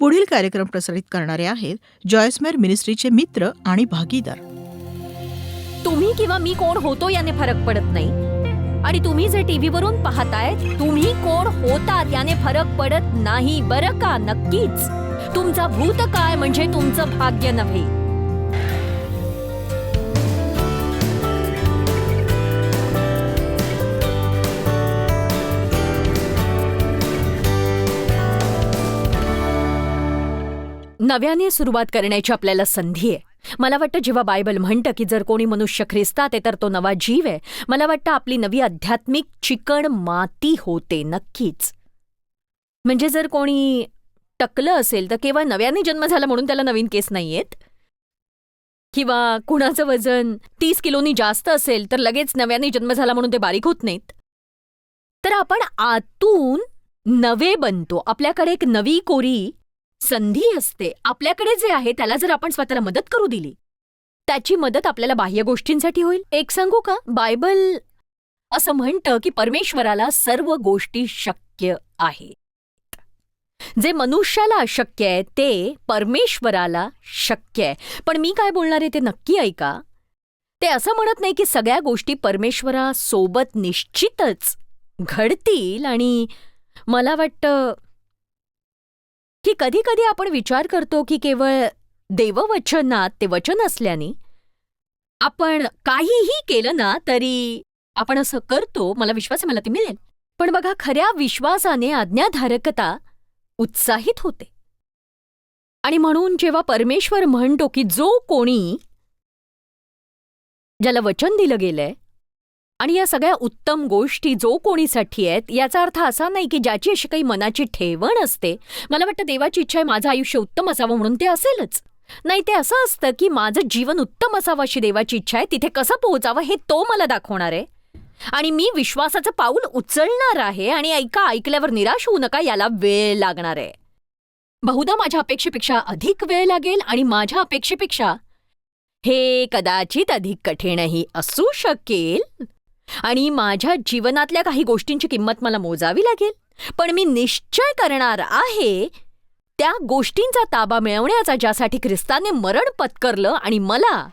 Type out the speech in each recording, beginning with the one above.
पुढील कार्यक्रम प्रसारित करणारे आहेत जॉयस्मेर मिनिस्ट्रीचे मित्र आणि भागीदार. तुम्ही किंवा मी कोण होतो याने फरक पडत नाही. आणि तुम्ही जे टीव्ही वरून पाहताय तुम्ही कोण होतात याने फरक पडत नाही बरं का नक्कीच? तुमचा भूतकाळ म्हणजे तुमचं भाग्य नव्हे. नव्याने सुरुवात करण्याची आपल्याला संधी आहे. मला वाटतं जेव्हा बायबल म्हणतं की जर कोणी मनुष्य ख्रिस्तात आहे तर तो नवा जीव आहे. मला वाटतं आपली नवी आध्यात्मिक चिकण माती होते नक्कीच. म्हणजे जर कोणी टकलं असेल तर केवळ नव्याने जन्म झाला म्हणून त्याला नवीन केस नाहीयेत? किंवा कुणाचं वजन तीस किलोनी जास्त असेल तर लगेच नव्याने जन्म झाला म्हणून ते बारीक होत नाहीत? तर आपण आतून नवे बनतो. आपल्याकडे एक नवी कोरी संधी असते. आपल्याकडे जे आहे त्याला जर आपण स्वतःला मदत करू दिली त्याची मदत आपल्याला बाह्य गोष्टींसाठी होईल. एक सांगू का? बायबल असं म्हणतं की परमेश्वराला सर्व गोष्टी शक्य आहेत जे मनुष्याला अशक्य आहे ते परमेश्वराला शक्य आहे. पण मी काय बोलणार आहे ते नक्की ऐका. ते असं म्हणत नाही की सगळ्या गोष्टी परमेश्वरासोबत निश्चितच घडतील आणि मला वाटतं की कधी कधी आपण विचार करतो की केवळ देववचनात ते वचन असल्याने आपण काहीही केलं ना तरी आपण असं करतो मला विश्वास आहे मला ते मिळेल. पण बघा खऱ्या विश्वासाने आज्ञाधारकता उत्साहित होते. आणि म्हणून जेव्हा परमेश्वर म्हणतो की जो कोणी ज्याला वचन दिलं गेलंय आणि या सगळ्या उत्तम गोष्टी जो कोणीसाठी आहेत याचा अर्थ असा नाही की ज्याची अशी काही मनाची ठेवण असते. मला वाटतं देवाची इच्छा आहे माझं आयुष्य उत्तम असावं म्हणून ते असेलच. नाही ते असं असतं की माझं जीवन उत्तम असावं अशी देवाची इच्छा आहे तिथे कसं पोहोचावं हे तो मला दाखवणार आहे. आणि मी विश्वासाचं पाऊल उचलणार आहे आणि ऐका ऐकल्यावर निराश होऊ नका याला वेळ लागणार आहे. बहुधा माझ्या अपेक्षेपेक्षा अधिक वेळ लागेल आणि माझ्या अपेक्षेपेक्षा हे कदाचित अधिक कठीणही असू शकेल. आणि माझ्या जीवनातल्या काही गोष्टींची किंमत मला मोजावी लागेल. पण मी निश्चय करणार आहे त्या गोष्टींचा ताबा मिळवण्याचा ज्यासाठी ख्रिस्ताने मरण पत्करलं आणि मला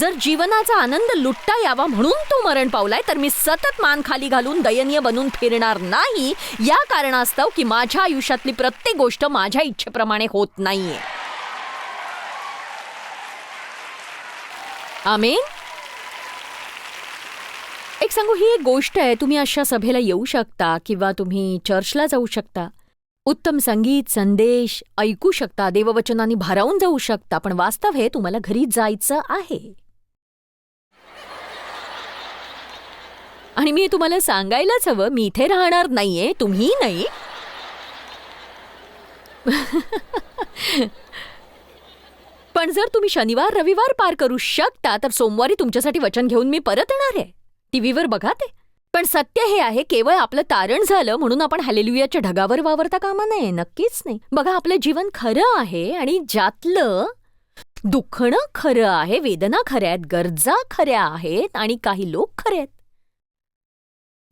जर जीवनाचा आनंद लुटता यावा म्हणून तो मरण पावलाय तर मी सतत मान खाली घालून दयनीय बनून फिरणार नाही. या कारणास्तव की माझ्या आयुष्यातली प्रत्येक गोष्ट माझ्या इच्छेप्रमाणे होत नाहीये. आमेन. एक सांगू ही एक गोष्ट आहे तुम्ही अशा सभेला येऊ शकता किंवा तुम्ही चर्चला जाऊ शकता. उत्तम संगीत संदेश ऐकू शकता देववचनाने भारावून जाऊ शकता पण वास्तव हे तुम्हाला घरी जायचं आहे. आणि मी तुम्हाला सांगायलाच हवं मी इथे राहणार नाहीये तुम्ही नाही. पण जर तुम्ही शनिवार रविवार पार करू शकता तर सोमवारी तुमच्यासाठी वचन घेऊन मी परत येणार आहे. टीव्हीवर बघा ते. पण सत्य हे आहे केवळ आपलं तारण झालं म्हणून आपण हॅलेलुयाच्या ढगावर वावरता कामा नये नक्कीच नाही. बघा आपलं जीवन खरं आहे आणि ज्यातलं दुखणं खरं आहे वेदना खऱ्या आहेत गरजा खऱ्या आहेत आणि काही लोक खरे आहेत.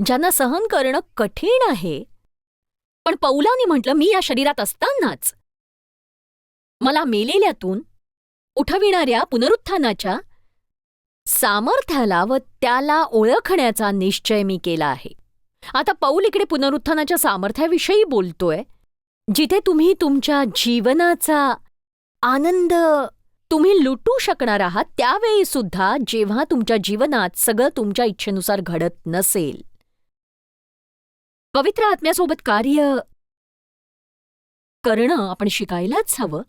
ज्यांना सहन करणं कठीण आहे. पण पौलाने म्हटलं मी या शरीरात असतानाच मला मेलेल्यातून उठविणाऱ्या पुनरुत्थानाच्या सामर्थ्याला व त्याला ओळखण्याचा निश्चय मी केला आहे. आता पौल इकडे पुनरुत्थानाच्या सामर्थ्याविषयी बोलतोय. जिथे तुम्ही तुमच्या जीवनाचा आनंद तुम्ही लुटू शकणार आहात त्यावेळी सुद्धा जेव्हा तुमच्या जीवनात सगळं तुमच्या इच्छेनुसार घडत नसेल. पवित्र आत्म्यासोबत कार्य करणं आपण शिकायलाच हवं.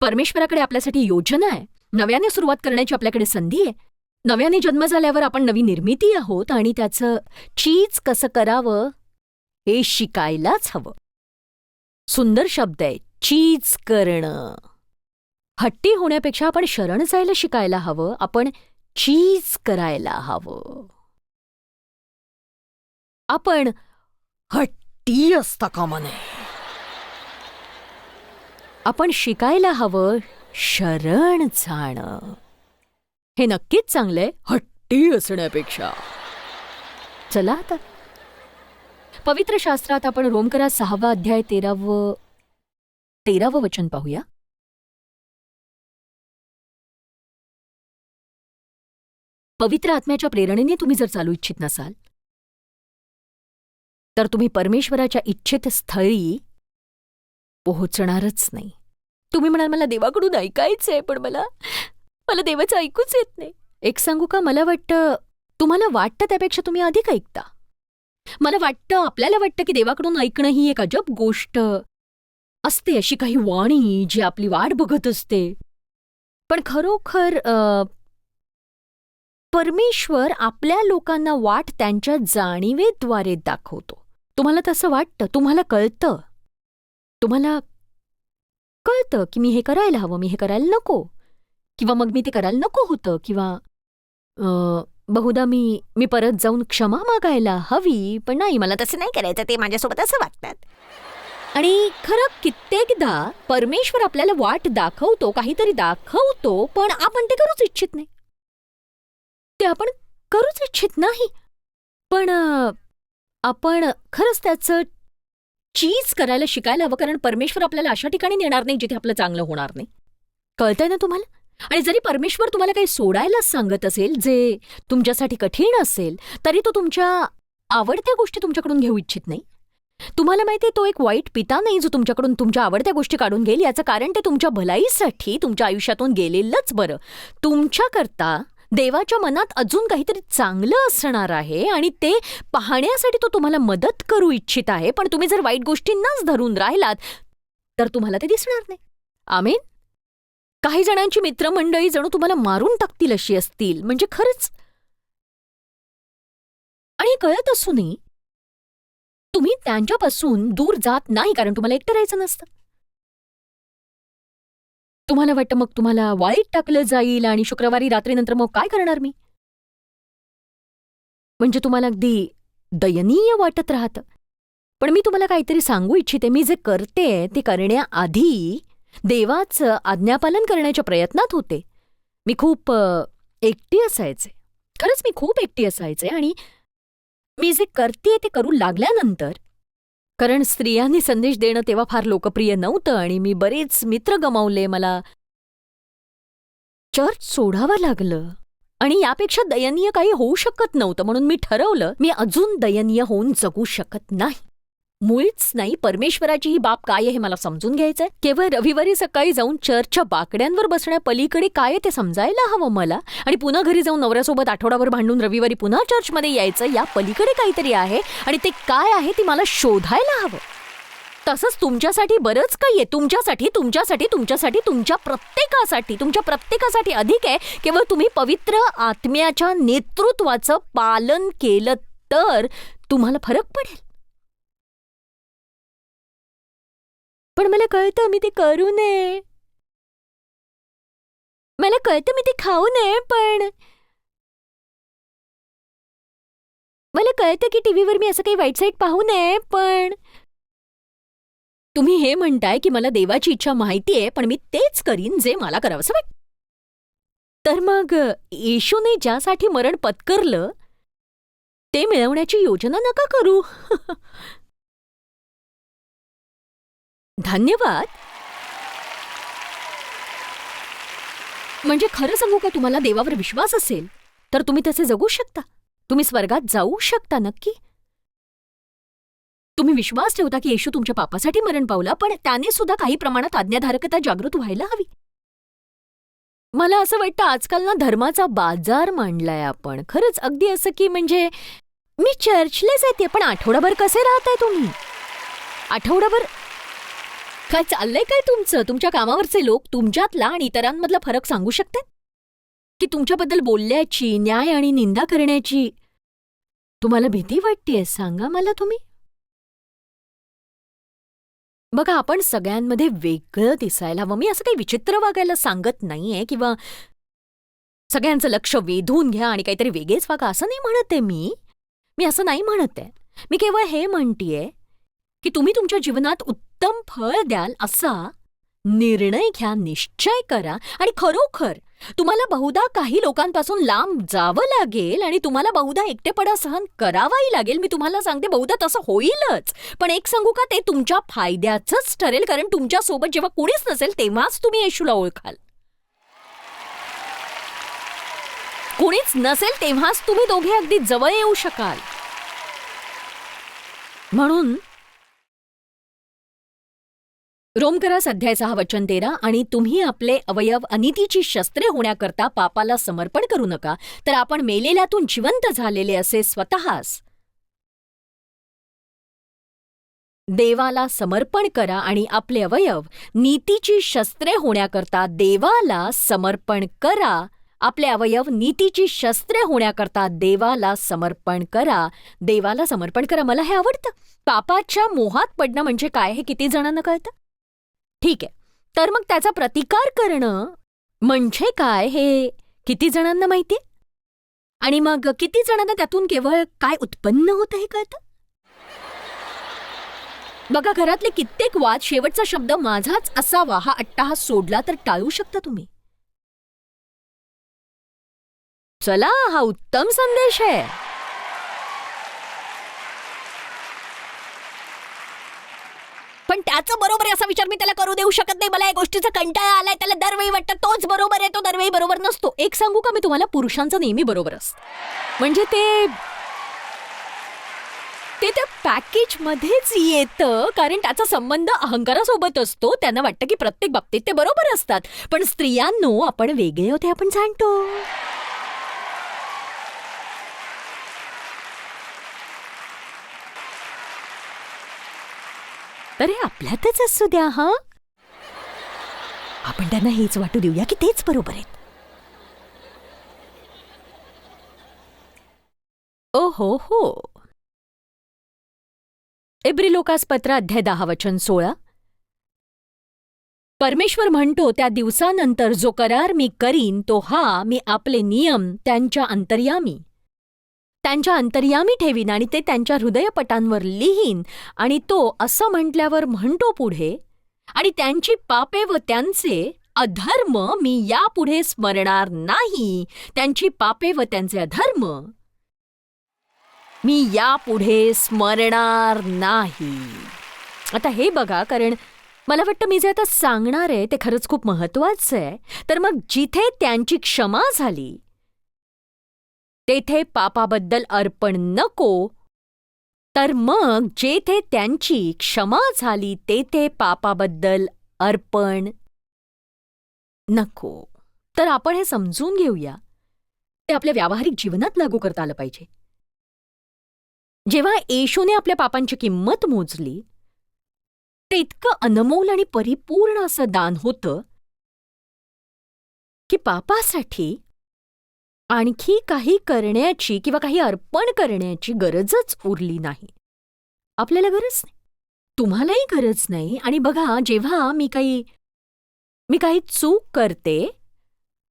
परमेश्वराकडे आपल्यासाठी योजना आहे. नव्याने सुरुवात करण्याची आपल्याकडे संधी आहे. नव्याने जन्म झाल्यावर आपण नवी निर्मिती आहोत आणि त्याचं चीज कसं करावं हे शिकायलाच हवं. सुंदर शब्द आहे चीज करणं. हट्टी होण्यापेक्षा आपण शरण जायला शिकायला हवं आपण चीज करायला हवं. आपण हट्टी असता कामा नये. आपण शिकायला हवं शरण जाणं. हे नक्कीच चांगलंय हट्टी असण्यापेक्षा. चला आता. पवित्र शास्त्रात आपण रोमकरा सहावा अध्याय तेरावं तेरावं वचन पाहूया. पवित्र आत्म्याच्या प्रेरणेने तुम्ही जर चालू इच्छित नसाल तर तुम्ही परमेश्वराच्या इच्छित स्थळी पोहोचणारच नाही. तुम्ही म्हणाल मला देवाकडून ऐकायचंय पण मला मला देवाचं ऐकूच येत नाही. एक सांगू का? मला वाटतं तुम्हाला वाटतं त्यापेक्षा तुम्ही अधिक ऐकता. मला वाटतं आपल्याला वाटतं की देवाकडून ऐकणं ही एक अजब गोष्ट असते अशी काही वाणी जी आपली वाट बघत असते. पण खरोखर परमेश्वर आपल्या लोकांना वाट त्यांच्या जाणीवेद्वारे दाखवतो. तुम्हाला तसं वाटतं? तुम्हाला कळतं? तुम्हाला कळतं की मी हे करायला हवं मी हे करायला नको. किंवा मग मी ते करायला नको होतं किंवा बहुधा मी मी परत जाऊन क्षमा मागायला हवी पण नाही मला तसं नाही करायचं ते माझ्यासोबत असं वागतात. आणि खरं कित्येकदा परमेश्वर आपल्याला वाट दाखवतो काहीतरी दाखवतो पण आपण ते करूच इच्छित नाही. ते आपण करूच इच्छित नाही. पण आपण खरंच त्याचं चीज करायला शिकायला हवं कारण परमेश्वर आपल्याला अशा ठिकाणी नेणार नाही जिथे आपलं चांगलं होणार नाही. कळतंय ना तुम्हाला? आणि जरी परमेश्वर तुम्हाला काही सोडायलाच सांगत असेल जे तुमच्यासाठी कठीण असेल तरी तो तुमच्या आवडत्या गोष्टी तुमच्याकडून घेऊ इच्छित नाही. तुम्हाला माहिती आहे तो एक वाईट पिता नाही जो तुमच्याकडून तुमच्या आवडत्या गोष्टी काढून घेईल. याचं कारण ते तुमच्या भलाईसाठी तुमच्या आयुष्यातून गेलेलंच बरं. तुमच्याकरता देवाच्या मनात अजून काहीतरी चांगलं असणार आहे आणि ते पाहण्यासाठी तो तुम्हाला मदत करू इच्छित आहे. पण तुम्ही जर वाईट गोष्टींनाच धरून राहिलात तर तुम्हाला ते दिसणार नाही. आमेन? काही जणांची मित्रमंडळी जणू तुम्हाला मारून टाकतील अशी असतील. म्हणजे खरंच? आणि कळत असूनही तुम्ही त्यांच्यापासून दूर जात नाही कारण तुम्हाला एकटं राहायचं नसतं. तुम्हाला वाटतं मग तुम्हाला वाईट टाकलं जाईल आणि शुक्रवारी रात्रीनंतर मग काय करणार मी? म्हणजे तुम्हाला अगदी दयनीय वाटत राहतं. पण मी तुम्हाला काहीतरी सांगू इच्छिते. मी जे करते ते करण्याआधी देवाचं आज्ञापालन करण्याच्या प्रयत्नात होते. मी खूप एकटी असायचे. खरंच मी खूप एकटी असायचे आणि मी जे करते ते करू लागल्यानंतर कारण स्त्रियांनी संदेश देणं तेव्हा फार लोकप्रिय नव्हतं आणि मी बरेच मित्र गमावले मला. चर्च सोडावं लागलं. आणि यापेक्षा दयनीय काही होऊ शकत नव्हतं म्हणून मी ठरवलं मी अजून दयनीय होऊन जगू शकत नाही. मुळीच नाही परमेश्वराची ही बाब काय आहे हे मला समजून घ्यायचंय. केवळ रविवारी सकाळी जाऊन चर्चच्या बाकड्यांवर बसण्यापलीकडे काय आहे ते समजायला हवं मला? आणि पुन्हा घरी जाऊन नवऱ्यासोबत आठवडाभर भांडून रविवारी पुन्हा चर्चमध्ये यायचं या पलीकडे काहीतरी आहे? आणि ते काय आहे ते मला शोधायला हवं. तसंच तुमच्यासाठी बरंच काही आहे. तुमच्यासाठी तुमच्यासाठी तुमच्यासाठी तुमच्या प्रत्येकासाठी तुमच्या प्रत्येकासाठी अधिक आहे. केवळ तुम्ही पवित्र आत्म्याच्या नेतृत्वाचं पालन केलं तर तुम्हाला फरक पडेल. पण मला कळतं मी ते करू नये. मला कळतं मी ते खाऊ नये पण मला कळतं की टीव्हीवर मी असं काही वाईट साईट पाहू नये पण तुम्ही हे म्हणताय की मला देवाची इच्छा माहिती आहे पण मी तेच करीन जे मला करावंसं वाटतं तर मग येशूने ज्यासाठी मरण पत्करलं ते मिळवण्याची योजना नका करू. धन्यवाद. म्हणजे खरं सांगू का तुम्हाला देवावर विश्वास असेल तर तुम्ही तसे जगू शकता. तुम्ही स्वर्गात जाऊ शकता नक्की. तुम्ही विश्वास ठेवता की येशू तुमच्या पापासाठी मरण पावला पण त्याने सुद्धा काही प्रमाणात आज्ञाधारकता जागृत व्हायला हवी. मला असं वाटतं आजकाल ना धर्माचा बाजार मांडलाय आपण. खरंच अगदी असं की म्हणजे मी चर्चला जाते पण आठवडाभर कसे राहताय तुम्ही? आठवडाभर काय चाललंय काय तुमचं? तुमच्या कामावरचे लोक तुमच्यातला आणि इतरांमधला फरक सांगू शकतात? की तुमच्याबद्दल बोलल्याची न्याय आणि निंदा करण्याची? तुम्हाला भीती वाटतेय? सांगा मला तुम्ही. बघा आपण सगळ्यांमध्ये वेगळं दिसायला हवं. मी असं काही विचित्र वागायला सांगत नाहीये किंवा सगळ्यांचं लक्ष वेधून घ्या आणि काहीतरी वेगळेच वागा. असं नाही म्हणत आहे मी. मी असं नाही म्हणत आहे. मी केवळ हे म्हणतीये की तुम्ही तुमच्या जीवनात उत्तम फळ द्याल असा निर्णय घ्या निश्चय करा आणि खरोखर तुम्हाला बहुधा काही लोकांपासून लांब जावं लागेल आणि तुम्हाला बहुधा एकटेपणा सहन करावाही लागेल. मी तुम्हाला सांगते बहुधा तसं होईलच. पण एक सांगू का ते तुमच्या फायद्याचंच ठरेल कारण तुमच्यासोबत जेव्हा कुणीच नसेल तेव्हाच तुम्ही येशूला ओळखाल. कुणीच नसेल तेव्हाच तुम्ही दोघे अगदी जवळ येऊ शकाल. म्हणून रोमकरास सध्याचा हा वचन तेरा आणि तुम्ही आपले अवयव अनितीची शस्त्रे होण्याकरता पापाला समर्पण करू नका तर आपण मेलेल्यातून जिवंत झालेले असे स्वतःस. देवाला समर्पण करा आणि आपले अवयव नीतीची शस्त्रे होण्याकरता देवाला समर्पण करा. आपले अवयव नीतीची शस्त्रे होण्याकरता देवाला समर्पण करा. देवाला समर्पण करा. मला हे आवडतं. पापाच्या मोहात पडणं म्हणजे काय हे किती जणांना कळतं? ठीक आहे. तर मग त्याचा प्रतिकार करणं म्हणजे काय हे किती जणांना माहिती आणि मग किती जणांना त्यातून केवळ काय उत्पन्न होतं हे कळतं? बघा घरातले कित्येक वाद शेवटचा शब्द माझाच असावा हा अट्टाहास सोडला तर टाळू शकता तुम्ही. चला हा उत्तम संदेश आहे. पण त्याचं बरोबर आहे असा विचार मी त्याला करू देऊ शकत नाही. मला या गोष्टीचा कंटाळा आलाय. त्याला दरवेळी वाटतं तोच बरोबर आहे तो दरवेळी बरोबर नसतो. एक सांगू का मी तुम्हाला? पुरुषांचं नेहमी बरोबर असतं. म्हणजे ते ते त्या पॅकेजमध्येच येतं कारण त्याचा संबंध अहंकारासोबत असतो. त्यांना वाटतं की प्रत्येक बाबतीत ते बरोबर असतात. पण स्त्रियांनो आपण वेगळे होते आपण जाणतो. अरे आपल्यातच असू द्या हा? आपण त्यांना हेच वाटू देऊया की तेच बरोबर आहेत. ओ हो. हो एब्री पत्र अध्याय दहा वचन सोळा. परमेश्वर म्हणतो त्या दिवसानंतर जो करार मी करीन तो हा मी आपले नियम त्यांच्या अंतर्यामी. त्यांच्या अंतर्यामी ठेवीन आणि ते त्यांच्या हृदयपटांवर लिहीन. आणि तो असं म्हटल्यावर म्हणतो पुढे आणि त्यांची पापे व त्यांचे अधर्म मी यापुढे स्मरणार नाही. त्यांची पापे व त्यांचे अधर्म मी यापुढे स्मरणार नाही. आता हे बघा कारण मला वाटतं मी जे आता सांगणार आहे ते खरंच खूप महत्वाचं आहे. तर मग जिथे त्यांची क्षमा झाली तेथे पापाबद्दल अर्पण नको. तर मग जेथे त्यांची क्षमा झाली तेथे पापाबद्दल अर्पण नको. तर आपण हे समजून घेऊया. ते आपल्या व्यावहारिक जीवनात लागू करता आलं पाहिजे. जेव्हा येशूने आपल्या पापांची किंमत मोजली ते इतकं अनमोल आणि परिपूर्ण असं दान होतं की पापासाठी आणखी काही करण्याची किंवा काही अर्पण करण्याची गरजच उरली नाही. आपल्याला गरज नाही. तुम्हालाही गरज नाही. आणि बघा जेव्हा मी काही मी काही चूक करते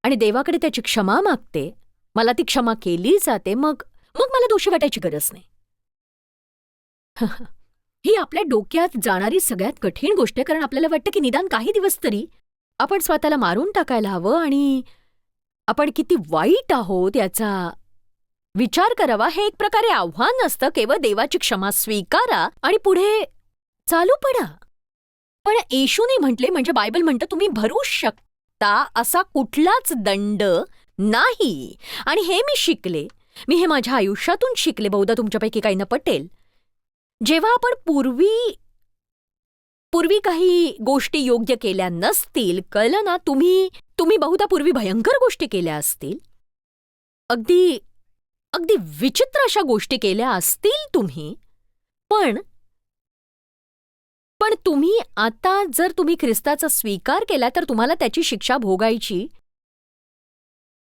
आणि देवाकडे त्याची क्षमा मागते मला ती क्षमा केली जाते मग मग मला दोषी वाटायची गरज नाही. ही आपल्या डोक्यात जाणारी सगळ्यात कठीण गोष्ट आहे कारण आपल्याला वाटतं की निदान काही दिवस तरी आपण स्वतःला मारून टाकायला हवं आणि आपण किती वाईट आहोत याचा विचार करावा हे एक प्रकारे आव्हान असतं. केवळ देवाची क्षमा स्वीकारा आणि पुढे चालू पडा. पण येशूने म्हटले म्हणजे बायबल म्हणतं तुम्ही भरू शकता असा कुठलाच दंड नाही. आणि हे मी शिकले. मी हे माझ्या आयुष्यातून शिकले. बहुधा तुमच्यापैकी काही न पटेल. जेव्हा आपण पूर्वी पूर्वी काही गोष्टी योग्य केल्या नसतील कळलं ना? तुम्ही तुम्ही बहुधा पूर्वी भयंकर गोष्टी केल्या असतील. अगदी अगदी विचित्र अशा गोष्टी केल्या असतील तुम्ही. पण पण तुम्ही आता जर तुम्ही ख्रिस्ताचा स्वीकार केला तर तुम्हाला त्याची शिक्षा भोगायची.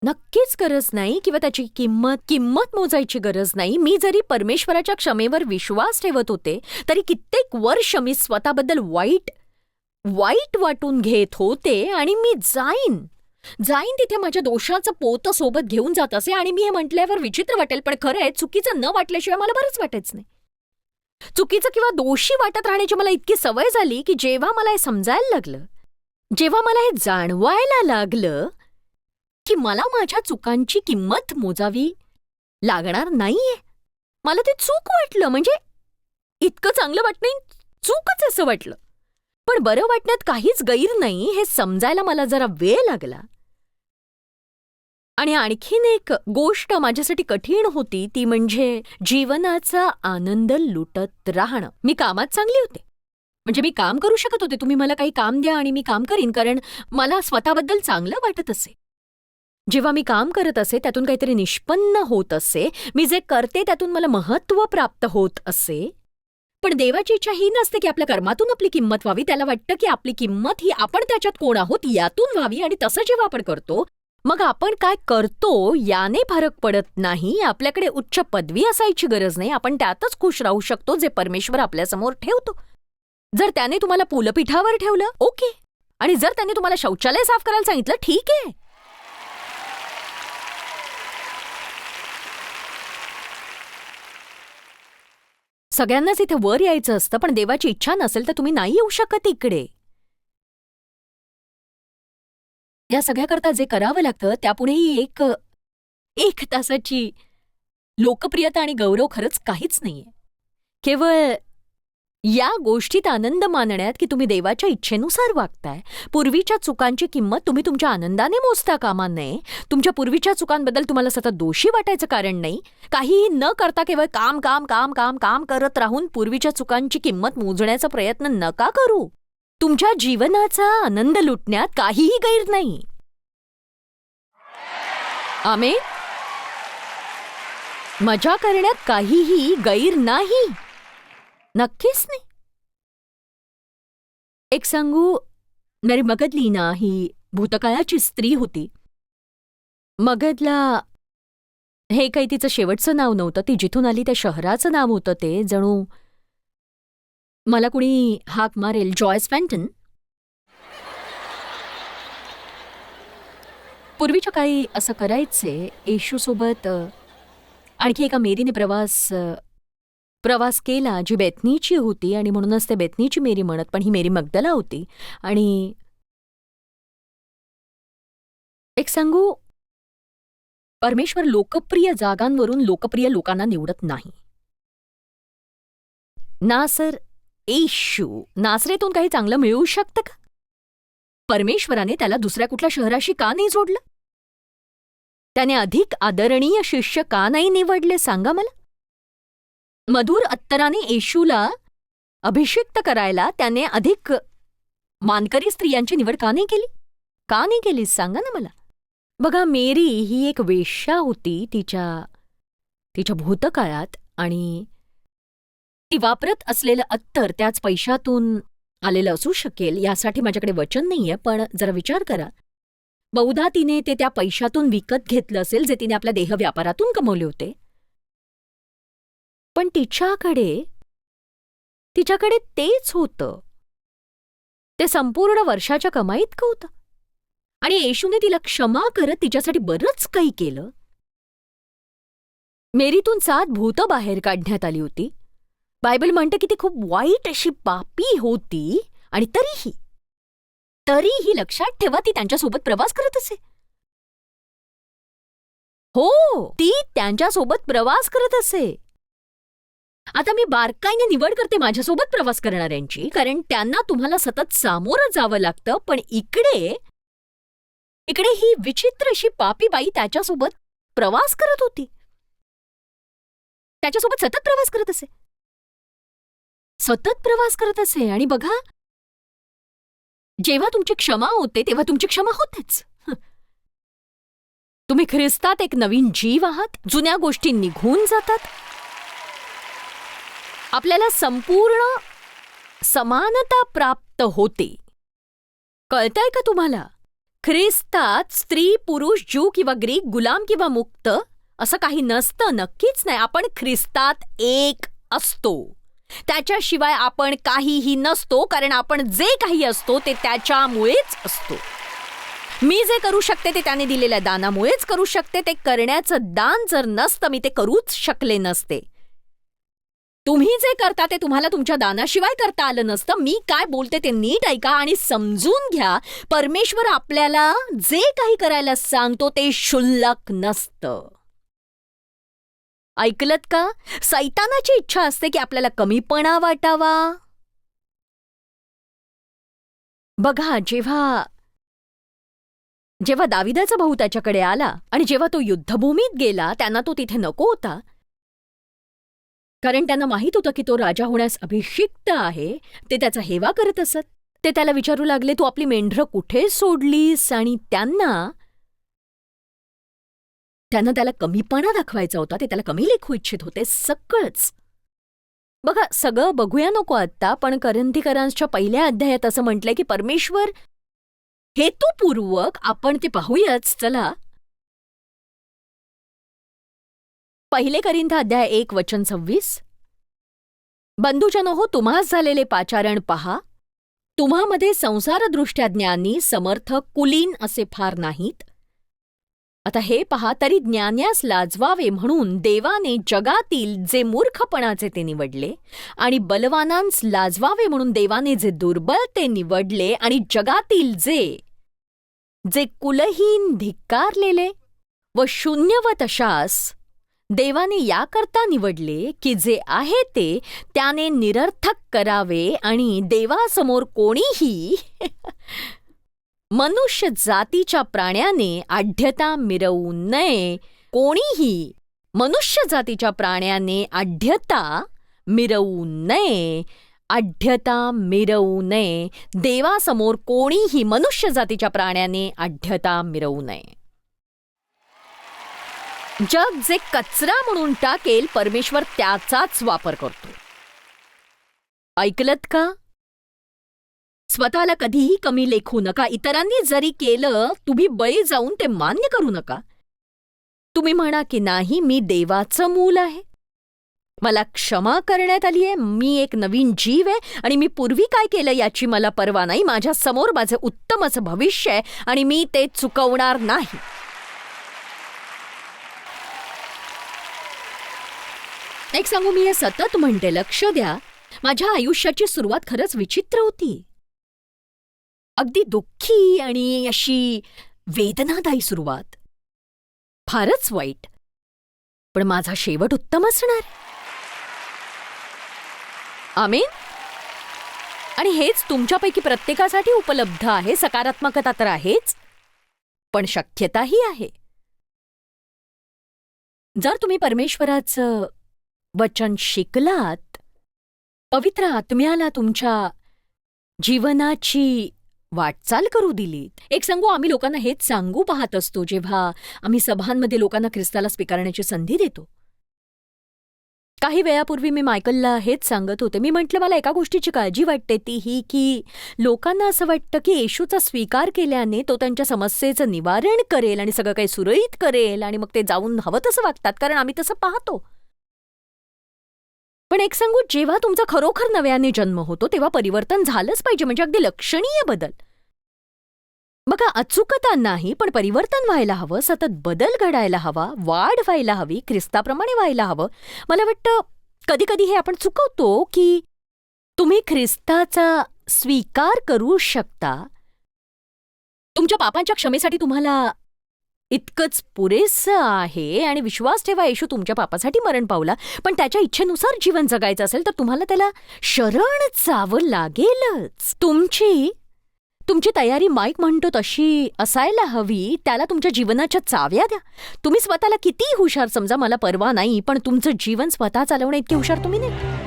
नक्कीच गरज नाही किंवा त्याची किंमत किंमत मोजायची गरज नाही. मी जरी परमेश्वराच्या क्षमेवर विश्वास ठेवत होते तरी कित्येक वर्ष मी स्वतःबद्दल वाईट वाईट वाटून घेत होते आणि मी जाईन. जाईन तिथे माझ्या दोषाचं पोतं सोबत घेऊन जात असे आणि मी हे म्हटल्यावर विचित्र वाटेल पण खरं आहे चुकीचं न वाटल्याशिवाय मला बरंच वाटायच नाही. चुकीचं किंवा दोषी वाटत राहण्याची मला इतकी सवय झाली की जेव्हा मला हे समजायला लागलं जेव्हा मला हे जाणवायला लागलं की मला माझ्या चुकांची किंमत मोजावी? लागणार नाहीये. मला ते चूक वाटलं म्हणजे इतकं चांगलं वाटणं चूकच असं वाटलं. पण बरं वाटण्यात काहीच गैर नाही हे समजायला मला जरा वेळ लागला. आणि आणखीन एक गोष्ट माझ्यासाठी कठीण होती ती म्हणजे जीवनाचा आनंद लुटत राहणं. मी कामात चांगली होते. म्हणजे मी काम करू शकत होते. तुम्ही मला काही काम द्या आणि मी काम करीन कारण मला स्वतःबद्दल चांगलं वाटत असे. जेव्हा मी काम करत असे त्यातून काहीतरी निष्पन्न होत असे मी जे करते त्यातून मला महत्त्व प्राप्त होत असे. पण देवाची इच्छा ही नसते की आपल्या कर्मातून आपली किंमत व्हावी. त्याला वाटतं की आपली किंमत ही आपण त्याच्यात कोण आहोत यातून व्हावी आणि तसं जेव्हा आपण करतो मग आपण काय करतो याने फरक पडत नाही. आपल्याकडे उच्च पदवी असायची गरज नाही. आपण त्यातच खुश राहू शकतो जे परमेश्वर आपल्यासमोर ठेवतो. जर त्याने तुम्हाला पुलपीठावर ठेवलं ओके. आणि जर त्याने तुम्हाला शौचालय साफ करायला सांगितलं ठीक आहे. सगळ्यांनाच इथे वर यायचं असतं पण देवाची इच्छा नसेल तर तुम्ही नाही येऊ शकत इकडे. या सगळ्याकरता जे करावं लागतं त्यापुढेही एक एक तासाची लोकप्रियता आणि गौरव खरंच काहीच नाहीये. केवळ या गोष्टीत आनंद मानण्यात की तुम्ही देवाच्या इच्छेनुसार वागताय. पूर्वीच्या चुकांची किंमत तुम्ही तुमच्या आनंदाने मोजता कामा नये. तुमच्या पूर्वीच्या चुकांबद्दल तुम्हाला सतत दोषी वाटायचं कारण नाही. काहीही न करता केवळ काम काम काम काम काम करत राहून पूर्वीच्या चुकांची किंमत मोजण्याचा प्रयत्न नका करू. तुमच्या जीवनाचा आनंद लुटण्यात काहीही गैर नाही. आमे मजा करण्यात काहीही गैर नाही. नक्कीच नाही एक सांगू मेरी मगध लीना ही भूतकाळाची स्त्री होती. मगधला हे काही तिचं शेवटचं नाव नव्हतं ती जिथून आली त्या शहराचं नाव होतं ते जणू मला कुणी हाक मारेल जॉयस फॅन्टन. पूर्वीच्या काळी असं करायचे येशूसोबत आणखी एका मेरीने प्रवास प्रवास केला जी बेथनीची होती आणि म्हणूनच ते बेथनीची मेरी म्हणत पण ही मेरी मगदला होती. आणि एक सांगू परमेश्वर लोकप्रिय जागांवरून लोकप्रिय लोकांना निवडत नाही. नासर येशू नासरेतून काही चांगलं मिळू शकतं का? परमेश्वराने त्याला दुसऱ्या कुठल्या शहराशी का नाही जोडलं? त्याने अधिक आदरणीय शिष्य का नाही निवडले सांगा मला. मधुर अत्तराने येशूला अभिषिक्त करायला त्याने अधिक मानकरी स्त्रियांची निवड का नाही केली? का नाही केलीस? सांगा ना मला. बघा मेरी ही एक वेश्या होती तिच्या तिच्या भूतकाळात आणि ती वापरत असलेलं अत्तर त्याच पैशातून आलेलं असू शकेल यासाठी माझ्याकडे वचन नाहीये पण जरा विचार करा. बहुधा तिने ते त्या पैशातून विकत घेतलं असेल जे तिने आपल्या देह व्यापारातून कमवले होते. पण तिच्याकडे तिच्याकडे तेच होतं. ते संपूर्ण वर्षाच्या कमाईत का होतं? आणि येशूने तिला क्षमा करत तिच्यासाठी बरंच काही केलं? मेरीतून सात भूत बाहेर काढण्यात आली होती. बायबल म्हणतं की ती खूप वाईट अशी पापी होती आणि तरीही तरीही लक्षात ठेवा ती त्यांच्यासोबत प्रवास करत असे. हो ती त्यांच्यासोबत प्रवास करत असे. आता मी बारकाईने निवड करते माझ्यासोबत प्रवास करणाऱ्यांची कारण त्यांना तुम्हाला सतत सामोरं जावं लागतं. पण इकडे इकडे ही विचित्र अशी पापी बाई त्याच्यासोबत प्रवास करत होती. त्याच्यासोबत सतत प्रवास करत असे. सतत प्रवास करत असे. आणि बघा जेव्हा तुमची क्षमा होते तेव्हा तुमची क्षमा होतेच. तुम्ही ख्रिस्तात एक नवीन जीव आहात. जुन्या गोष्टी निघून जातात. आपल्याला संपूर्ण समानता प्राप्त होते. कळतंय का तुम्हाला? ख्रिस्तात स्त्री पुरुष ज्यू किंवा ग्रीक गुलाम किंवा मुक्त असं काही नसतं नक्कीच नाही. आपण ख्रिस्तात एक असतो. त्याच्याशिवाय आपण काहीही नसतो कारण आपण जे काही असतो ते त्याच्यामुळेच असतो. मी जे करू शकते ते त्याने दिलेल्या दानामुळेच करू शकते. ते करण्याचं दान जर नसतं मी ते करूच शकले नसते. तुम्ही जे करता ते तुम्हाला तुमच्या दानाशिवाय करता आलं नसतं. मी काय बोलते ते नीट ऐका आणि समजून घ्या. परमेश्वर आपल्याला जे काही करायला सांगतो ते क्षुल्लक नसतं. ऐकलत का? सैतानाची इच्छा असते की आपल्याला कमीपणा वाटावा. बघा जेव्हा जेव्हा दाविदाचा भाऊ त्याच्याकडे आला आणि जेव्हा तो युद्धभूमीत गेला त्यांना तो तिथे नको होता. कारण त्यांना माहीत होतं की तो राजा होण्यास अभिषिक्त आहे. ते त्याचा हेवा करत असत. ते त्याला विचारू लागले तू आपली मेंढरं कुठे सोडलीस? आणि त्यांना त्यांना त्याला कमीपणा दाखवायचा होता. ते त्याला कमी लेखू इच्छित होते. सगळंच बघा सगळं बघूया नको आत्ता पण करंथीकरांच्या पहिल्या अध्यायात असं म्हटलंय की परमेश्वर हेतुपूर्वक आपण ते पाहूयाच. चला. पहिले करिंथ अध्याय एक वचन सव्वीस? बंधुजनो हो तुम्हास झालेले पाचारण पहा. तुम्हामध्ये संसारदृष्ट्या ज्ञानी समर्थ कुलीन असे फार नाहीत. आता हे पहा तरी ज्ञान्यास लाजवावे म्हणून देवाने जगातील जे मूर्खपणाचे ते निवडले आणि बलवानांस लाजवावे म्हणून देवाने जे दुर्बल ते निवडले आणि जगातील जे जे कुलहीन धिक्कारलेले व शून्यवत अशास देवाने याकरता निवडले की जे आहे ते त्याने निरर्थक करावे आणि देवासमोर कोणीही मनुष्य जातीच्या प्राण्याने आढ्यता मिरवू नये. कोणीही मनुष्य जातीच्या प्राण्याने आढ्यता मिरवू नये. आढ्यता मिरवू नये. देवासमोर कोणीही मनुष्य जातीच्या प्राण्याने आढ्यता मिरवू नये. जग जे कचरा म्हणून टाकेल परमेश्वर त्याचाच वापर करतो. ऐकलत का? स्वतःला कधीही कमी लेखू नका. इतरांनी जरी केलं तुम्ही बळी जाऊन ते मान्य करू नका. तुम्ही म्हणा की नाही मी देवाचं मूल आहे. मला क्षमा करण्यात आली आहे. मी एक नवीन जीव आहे. आणि मी पूर्वी काय केलं याची मला पर्वा नाही. माझ्यासमोर माझं उत्तम असं भविष्य आहे. आणि मी ते चुकवणार नाही. एक सांगू मी हे सतत म्हणते लक्ष द्या. माझ्या आयुष्याची सुरुवात खरंच विचित्र होती. अगदी दुःखी आणि अशी वेदनादायी सुरुवात. फारच वाईट. पण माझा शेवट उत्तम असणार. आमेन? आणि हेच तुमच्यापैकी प्रत्येकासाठी उपलब्ध आहे सकारात्मकता तर आहेच पण शक्यताही आहे. जर तुम्ही परमेश्वराचं वचन शिकलात? पवित्र आत्म्याला तुमच्या जीवनाची वाटचाल करू दिलीत. एक सांगू आम्ही लोकांना हेच सांगू पाहत असतो जेव्हा आम्ही सभांमध्ये लोकांना ख्रिस्ताला स्वीकारण्याची संधी देतो. काही वेळापूर्वी मी मायकलला हेच सांगत होते. मी म्हटलं मला एका गोष्टीची काळजी वाटते ती ही की लोकांना असं वाटतं की येशूचा स्वीकार केल्याने तो त्यांच्या समस्येचं निवारण करेल आणि सगळं काही सुरळीत करेल आणि मग ते जाऊन हवं तसं वागतात. कारण आम्ही तसं पाहतो. पण एक सांगू जेव्हा तुमचा खरोखर नव्याने जन्म होतो तेव्हा परिवर्तन झालंच पाहिजे म्हणजे अगदी लक्षणीय बदल. बघा अचूकता नाही पण परिवर्तन व्हायला हवं सतत बदल घडायला हवा वाढ व्हायला हवी ख्रिस्ताप्रमाणे व्हायला हवं. मला वाटतं कधी कधी हे आपण चुकवतो की तुम्ही ख्रिस्ताचा स्वीकार करू शकता. तुमच्या पापांच्या क्षमेसाठी तुम्हाला इतकंच पुरेसं आहे आणि विश्वास ठेवा येशू तुमच्या पापासाठी मरण पावला. पण त्याच्या इच्छेनुसार जीवन जगायचं असेल तर तुम्हाला त्याला शरण जावं लागेलच. तुमची तुमची तयारी माईक म्हणतो तशी असायला हवी त्याला तुमच्या जीवनाच्या चाव्या द्या. तुम्ही स्वतःला किती हुशार समजा मला परवा नाही पण तुमचं जीवन स्वतः चालवणं इतके हुशार तुम्ही नाही.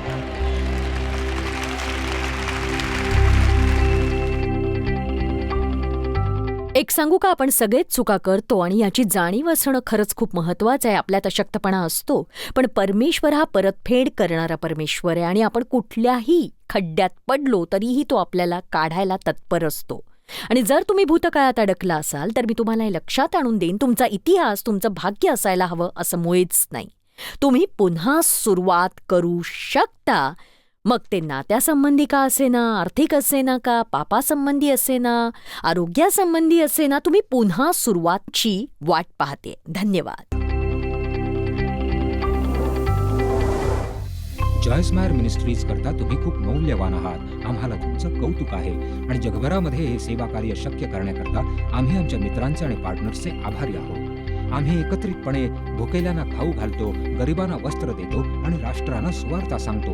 एक सांगू का आपण सगळेच चुका करतो आणि याची जाणीव असणं खरंच खूप महत्वाचं आहे. आपल्यात अशक्तपणा असतो. पण परमेश्वर हा परतफेड करणारा परमेश्वर आहे आणि आपण कुठल्याही खड्ड्यात पडलो तरीही तो आपल्याला काढायला तत्पर असतो. आणि जर तुम्ही भूतकाळात अडकला असाल तर मी तुम्हाला हे लक्षात आणून देईन तुमचा इतिहास तुमचं भाग्य असायला हवं असं मुळेच नाही. तुम्ही पुन्हा सुरुवात करू शकता. मग ते नात्यासंबंधी का असेना आर्थिक असेना का पापासंबंधी असेना आरोग्यासंबंधी असेना तुम्ही पुन्हा सुरुवातची वाट पाहते. धन्यवाद. जॉयस्मायर मिनिस्ट्रीज करता तुम्ही खूप मौल्यवान आहात. आम्हाला तुमचं कौतुक आहे आणि जगभरामध्ये हे सेवा कार्य शक्य करण्याकरता आम्ही आमच्या मित्रांचे आणि पार्टनर्सचे आभारी आहोत. आम्ही एकत्रितपणे भुकेल्यांना खाऊ घालतो गरिबांना वस्त्र देतो आणि राष्ट्रांना सुवार्ता सांगतो.